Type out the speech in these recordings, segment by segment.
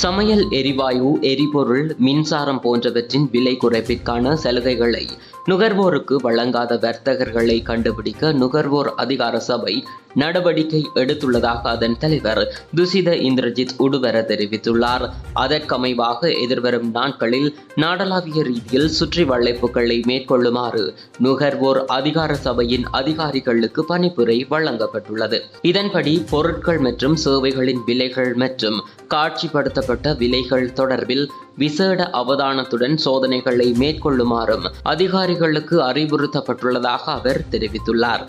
சமையல் எரிவாயு எரிபொருள் மின்சாரம் போன்றவற்றின் விலை குறைப்பிற்கான சலுகைகளை நுகர்வோருக்கு வழங்காத வர்த்தகர்களை கண்டுபிடிக்க நுகர்வோர் அதிகார சபை நடவடிக்கை எடுத்துள்ளதாக அதன் தலைவர் துசித இந்திரஜித் உடுவர தெரிவித்துள்ளார். அதற்கமைவாக எதிர்வரும் நாட்களில் நாடளாவிய ரீதியில் சுற்றி வளைப்புகளை மேற்கொள்ளுமாறு நுகர்வோர் அதிகார சபையின் அதிகாரிகளுக்கு பணிப்புரை வழங்கப்பட்டுள்ளது. இதன்படி பொருட்கள் மற்றும் சேவைகளின் விலைகள் மற்றும் காட்சிப்படுத்தப்பட்ட விலைகள் தொடர்பில் விசேட அவதானத்துடன் சோதனைகளை மேற்கொள்ளுமாறும் அதிகாரிகளுக்கு அறிவுறுத்தப்பட்டுள்ளதாக அவர் தெரிவித்துள்ளார்.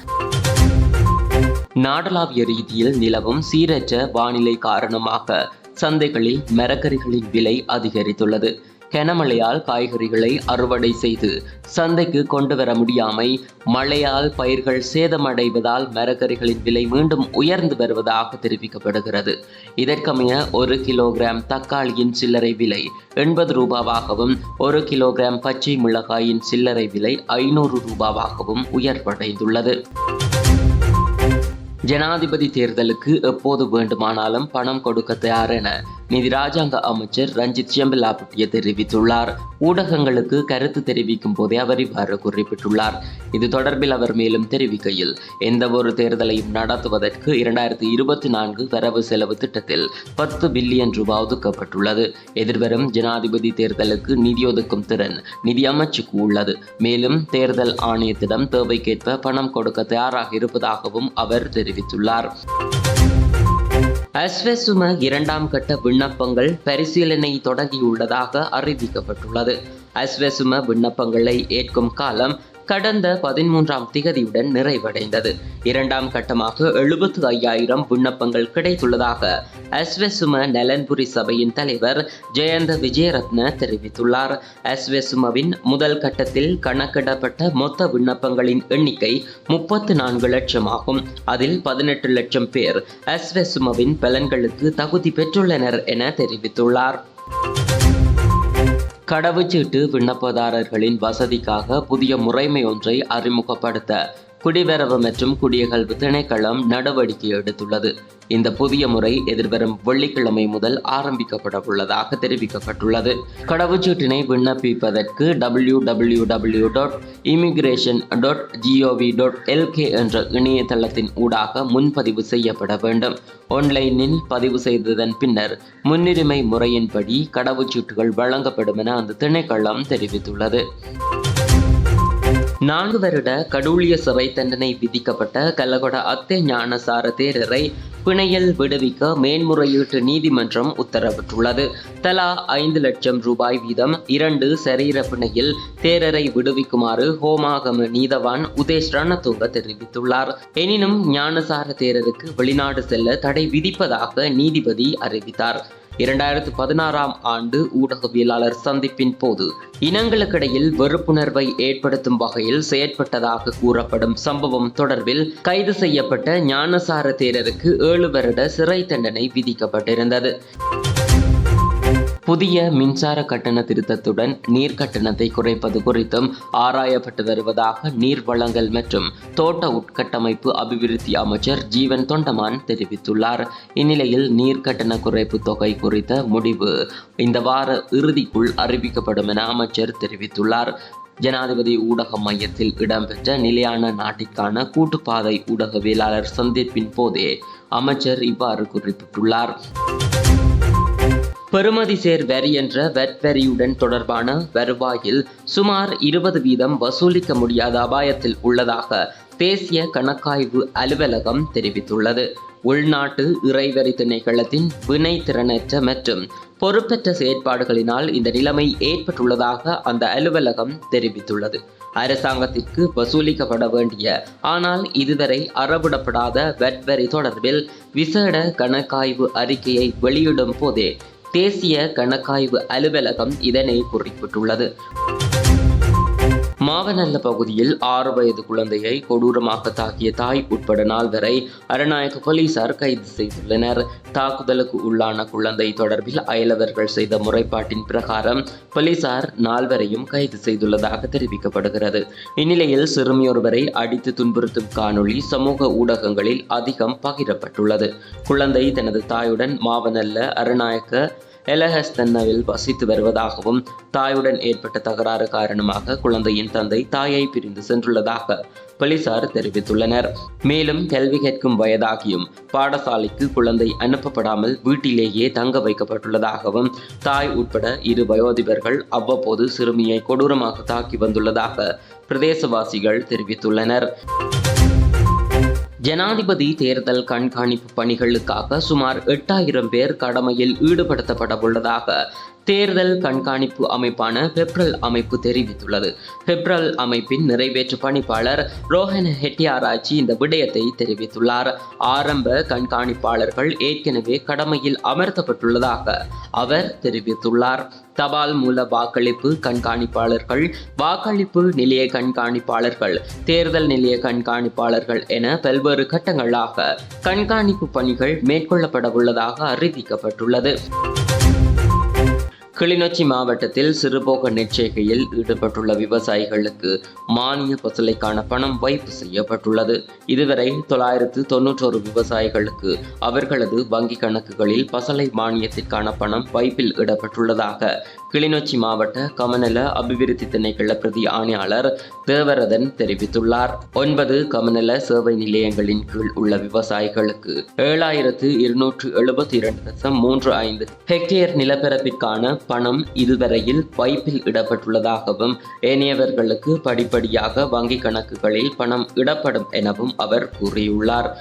நாடளாவிய ரீதியில் நிலவும் சீரற்ற வானிலை காரணமாக சந்தைகளில் மரக்கறிகளின் விலை அதிகரித்துள்ளது. கனமழையால் காய்கறிகளை அறுவடை செய்து சந்தைக்கு கொண்டு வர முடியாமை மழையால் பயிர்கள் சேதமடைவதால் மரக்கறிகளின் விலை மீண்டும் உயர்ந்து வருவதாக தெரிவிக்கப்படுகிறது. இதற்கமைய ஒரு கிலோகிராம் தக்காளியின் சில்லறை விலை எண்பது ரூபாவாகவும் ஒரு கிலோகிராம் பச்சை மிளகாயின் சில்லறை விலை ஐநூறு ரூபாவாகவும் உயர்வடைந்துள்ளது. ஜனாதிபதி தேர்தலுக்கு எப்போது வேண்டுமானாலும் பணம் கொடுக்க தயார் என நிதி ராஜாங்க அமைச்சர் ரஞ்சித் செம்பலாபட்டிய தெரிவித்துள்ளார். ஊடகங்களுக்கு கருத்து தெரிவிக்கும் போதே அவர் இவ்வாறு குறிப்பிட்டுள்ளார். இது தொடர்பில் அவர் மேலும் தெரிவிக்கையில் எந்த ஒரு தேர்தலையும் நடத்துவதற்கு இரண்டாயிரத்தி இருபத்தி நான்கு வரவு செலவு திட்டத்தில் பத்து பில்லியன் ரூபாய் ஒதுக்கப்பட்டுள்ளது. எதிர்வரும் ஜனாதிபதி தேர்தலுக்கு நிதி ஒதுக்கும் திறன் நிதி அமைச்சுக்கு உள்ளது. மேலும் தேர்தல் ஆணையத்திடம் தேவைக்கேற்ப பணம் கொடுக்க தயாராக இருப்பதாகவும் அவர் தெரிவித்துள்ளார். அஸ்வசும இரண்டாம் கட்ட விண்ணப்பங்கள் பரிசீலனை தொடங்கியுள்ளதாக அறிவிக்கப்பட்டுள்ளது. அஸ்வசும விண்ணப்பங்களை ஏற்கும் காலம் கடந்த பதிமூன்றாம் திகதியுடன் நிறைவடைந்தது. இரண்டாம் கட்டமாக எழுபத்து ஐயாயிரம் விண்ணப்பங்கள் கிடைத்துள்ளதாக அஸ்வெசும நலன்புரி சபையின் தலைவர் ஜெயந்த விஜயரத்ன தெரிவித்துள்ளார். அஸ்வெசுமவின் முதல் கட்டத்தில் கணக்கிடப்பட்ட மொத்த விண்ணப்பங்களின் எண்ணிக்கை முப்பத்து நான்கு லட்சம் ஆகும் அதில் பதினெட்டு லட்சம் பேர் அஸ்வெசுமவின் பலன்களுக்கு தகுதி பெற்றுள்ளனர் என தெரிவித்துள்ளார். கடவுச்சீட்டு விண்ணப்பதாரர்களின் வசதிக்காக புதிய முறைமை ஒன்றை அறிமுகப்படுத்த குடிவரவு மற்றும் குடியகல்வு திணைக்களம் நடவடிக்கை எடுத்துள்ளது. இந்த புதிய முறை எதிர்வரும் வெள்ளிக்கிழமை முதல் ஆரம்பிக்கப்பட உள்ளதாக தெரிவிக்கப்பட்டுள்ளது. கடவுச்சீட்டினை விண்ணப்பிப்பதற்கு W W W dot immigration dot GOV dot LK என்ற இணையதளத்தின் ஊடாக முன்பதிவு செய்யப்பட வேண்டும். ஆன்லைனில் பதிவு செய்ததன் பின்னர் முன்னுரிமை முறையின்படி கடவுச்சீட்டுகள் வழங்கப்படும் என அந்த திணைக்களம் தெரிவித்துள்ளது. நான்கு வருட கடூழிய சிறை தண்டனை விதிக்கப்பட்ட கள்ளகொட அத்தை ஞானசார தேரரை பிணையில் விடுவிக்க மேன்முறையீட்டு நீதிமன்றம் உத்தரவிட்டுள்ளது. தலா ஐந்து லட்சம் ரூபாய் வீதம் இரண்டு சரீர பிணையில் தேரரை விடுவிக்குமாறு ஹோமாகம நீதவான் உதேஷ் ரணதுங்க தெரிவித்துள்ளார். எனினும் ஞானசார தேரருக்கு வெளிநாடு செல்ல தடை விதிப்பதாக நீதிபதி அறிவித்தார். இரண்டாயிரத்து பதினாறாம் ஆண்டு ஊடகவியலாளர் சந்திப்பின் போது இனங்களுக்கிடையில் வெறுப்புணர்வை ஏற்படுத்தும் வகையில் செயற்பட்டதாக கூறப்படும் சம்பவம் தொடர்பில் கைது செய்யப்பட்ட ஞானசார தேரருக்கு ஏழு வருட சிறை தண்டனை விதிக்கப்பட்டிருந்தது. புதிய மின்சார கட்டண திருத்தத்துடன் நீர் கட்டணத்தை குறைப்பது குறித்தும் ஆராயப்பட்டு வருவதாக நீர் வளங்கள் மற்றும் தோட்ட உட்கட்டமைப்பு அபிவிருத்தி அமைச்சர் ஜீவன் தொண்டமான் தெரிவித்துள்ளார். இந்நிலையில் நீர் கட்டண குறைப்பு தொகை குறித்த முடிவு இந்த வார இறுதிக்குள் அறிவிக்கப்படும் என அமைச்சர் தெரிவித்துள்ளார். ஜனாதிபதி ஊடக மையத்தில் இடம்பெற்ற நிலையான நாட்டிற்கான கூட்டுப்பாதை ஊடகவியலாளர் சந்திப்பின் போதே அமைச்சர் இவ்வாறு குறிப்பிட்டுள்ளார். பெறுமதி சேர் வரி என்ற வெட் வரியுடன் தொடர்பான வருவாயில் சுமார் இருபது வீதம் வசூலிக்க முடியாத அபாயத்தில் உள்ளதாக தேசிய கணக்காய்வு அலுவலகம் தெரிவித்துள்ளது. உள்நாட்டு இறைவரி திணைக்களத்தின் வினைத்திறனற்ற மற்றும் பொறுப்பற்ற செயற்பாடுகளினால் இந்த நிலைமை ஏற்பட்டுள்ளதாக அந்த அலுவலகம் தெரிவித்துள்ளது. அரசாங்கத்திற்கு வசூலிக்கப்பட வேண்டிய ஆனால் இதுவரை அறவிடப்படாத வெட்வரி தொடர்பில் விசேட கணக்காய்வு அறிக்கையை வெளியிடும் போதே தேசிய கணக்காய்வு அலுவலகம் இதனை குறிப்பிட்டுள்ளது. மாவனல்ல பகுதியில் ஆறு வயது குழந்தையை கொடூரமாக தாக்கிய தாய் உட்பட நால்வரை அரநாயக போலீசார் கைது செய்துள்ளனர். தாக்குதலுக்கு உள்ளான குழந்தை தொடர்பில் அயலவர்கள் செய்த முறைப்பாட்டின் பிரகாரம் போலீசார் நால்வரையும் கைது செய்துள்ளதாக தெரிவிக்கப்படுகிறது. இந்நிலையில் சிறுமியொருவரை அடித்து துன்புறுத்தும் காணொளி சமூக ஊடகங்களில் அதிகம் பகிரப்பட்டுள்ளது. குழந்தை தனது தாயுடன் மாவனல்ல அரநாயக்க எலஹஸ்தன்னவில் வசித்து வருவதாகவும் தாயுடன் ஏற்பட்ட தகராறு காரணமாக குழந்தையின் தந்தை தாயை பிரிந்து சென்றுள்ளதாக போலீசார் தெரிவித்துள்ளனர். மேலும் கல்வி கேட்கும் வயதாகியும் பாடசாலைக்கு குழந்தை அனுப்பப்படாமல் வீட்டிலேயே தங்க வைக்கப்பட்டுள்ளதாகவும் தாய் உட்பட இரு வயோதிபர்கள் அவ்வப்போது சிறுமியை கொடூரமாக தாக்கி வந்துள்ளதாக பிரதேசவாசிகள் தெரிவித்துள்ளனர். ஜனாதிபதி தேர்தல் கண்காணிப்பு பணிகளுக்காக சுமார் எட்டாயிரம் பேர் கடமையில் ஈடுபடுத்தப்பட உள்ளதாக தேர்தல் கண்காணிப்பு அமைப்பான பெப்ரல் அமைப்பு தெரிவித்துள்ளது. பெப்ரல் அமைப்பின் நிறைவேற்று பணிப்பாளர் ரோஹன் ஹெட்டியாராய்ச்சி இந்த விடயத்தை தெரிவித்துள்ளார். ஆரம்ப கண்காணிப்பாளர்கள் ஏற்கனவே கடமையில் அமர்த்தப்பட்டுள்ளதாக அவர் தெரிவித்துள்ளார். தபால் மூல வாக்களிப்பு கண்காணிப்பாளர்கள் வாக்களிப்பு நிலைய கண்காணிப்பாளர்கள் தேர்தல் நிலைய கண்காணிப்பாளர்கள் என பல்வேறு கட்டங்களாக கண்காணிப்பு பணிகள் மேற்கொள்ளப்பட உள்ளதாக அறிவிக்கப்பட்டுள்ளது. கிளிநொச்சி மாவட்டத்தில் சிறுபோக நெற்செய்கையில் ஈடுபட்டுள்ள விவசாயிகளுக்கு மானிய பசுலைக்கான பணம் வைப்பு செய்யப்பட்டுள்ளது. இதுவரை தொள்ளாயிரத்து தொன்னூற்றோரு விவசாயிகளுக்கு அவர்களது வங்கி கணக்குகளில் பசலை மானியத்திற்கான பணம் வைப்பில் இடப்பட்டுள்ளதாக கிளிநொச்சி மாவட்ட கமநல அபிவிருத்தி திணைக்கள பிரதி ஆணையாளர் தேவரதன் தெரிவித்துள்ளார். ஒன்பது கமநல சேவை நிலையங்களின் கீழ் உள்ள விவசாயிகளுக்கு ஏழாயிரத்து இருநூற்று எழுபத்தி இரண்டு தசம் மூன்று ஐந்து ஹெக்டேர் நிலப்பரப்பிற்கான பணம் இதுவரையில் வைப்பில் இடப்பட்டுள்ளதாகவும் ஏனையவர்களுக்கு படிப்படியாக வங்கி கணக்குகளில் பணம் இடப்படும் எனவும் அவர் கூறியுள்ளார்.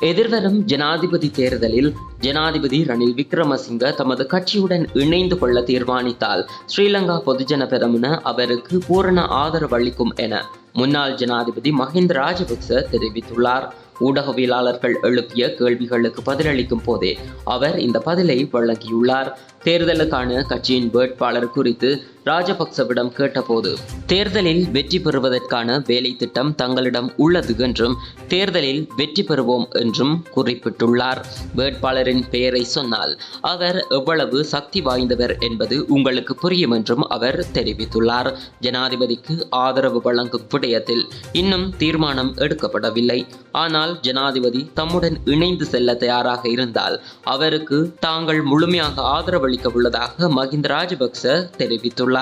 எதிர்வரும் ஜனாதிபதி தேர்தலில் ஜனாதிபதி ரணில் விக்ரமசிங்க தமது கட்சியுடன் இணைந்து கொள்ள தீர்மானித்தால் ஸ்ரீலங்கா பொதுஜன பெரமுன அவருக்கு பூரண ஆதரவு அளிக்கும் என முன்னாள் ஜனாதிபதி மஹிந்த ராஜபக்ச தெரிவித்துள்ளார். ஊடகவியலாளர்கள் எழுப்பிய கேள்விகளுக்கு பதிலளிக்கும் போதே அவர் இந்த பதிலை வழங்கியுள்ளார். தேர்தலுக்கான கட்சியின் வேட்பாளர் குறித்து ராஜபக்சவிடம் கேட்டபோது தேர்தலில் வெற்றி பெறுவதற்கான வேலை திட்டம் தங்களிடம் உள்ளது என்றும் தேர்தலில் வெற்றி பெறுவோம் என்றும் குறிப்பிட்டுள்ளார். வேட்பாளரின் பெயரை சொன்னால் அவர் எவ்வளவு சக்தி வாய்ந்தவர் என்பது உங்களுக்கு புரியும் என்றும் அவர் தெரிவித்துள்ளார். ஜனாதிபதிக்கு ஆதரவு வழங்கும் விடயத்தில் இன்னும் தீர்மானம் எடுக்கப்படவில்லை. ஆனால் ஜனாதிபதி தம்முடன் இணைந்து செல்ல தயாராக இருந்தால் அவருக்கு தாங்கள் முழுமையாக ஆதரவளிக்க உள்ளதாக மஹிந்த ராஜபக்ச தெரிவித்துள்ளார்.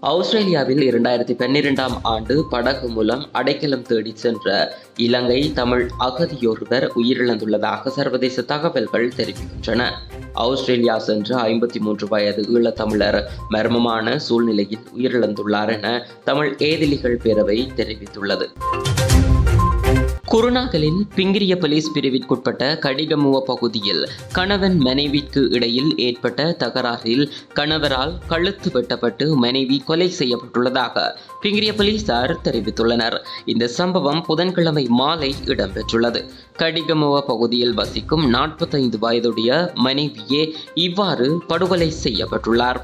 ஆஸ்திரேலியாவில் இரண்டாயிரத்தி பன்னிரெண்டாம் ஆண்டு படகு மூலம் அடைக்கலம் தேடி சென்ற இலங்கை தமிழ் அகதியொருவர் உயிரிழந்துள்ளதாக சர்வதேச தகவல்கள் தெரிவிக்கின்றன. ஆஸ்திரேலியா சென்ற ஐம்பத்தி மூன்று வயது ஈழத்தமிழர் மர்மமான சூழ்நிலையில் உயிரிழந்துள்ளார் என தமிழ் ஏதிலிகள் பேரவை தெரிவித்துள்ளது. குருணாகலின் பிங்கிரிய போலீஸ் பிரிவிற்குட்பட்ட கடிகமுவ பகுதியில் கணவன் மனைவிக்கு இடையில் ஏற்பட்ட தகராறில் கணவரால் கழுத்து வெட்டப்பட்டு மனைவி கொலை செய்யப்பட்டுள்ளதாக பிங்கிரிய போலீசார் தெரிவித்துள்ளனர். இந்த சம்பவம் புதன்கிழமை மாலை இடம்பெற்றுள்ளது. கடிகமுவ பகுதியில் வசிக்கும் நாற்பத்தைந்து வயதுடைய மனைவியே இவ்வாறு படுகொலை செய்யப்பட்டுள்ளார்.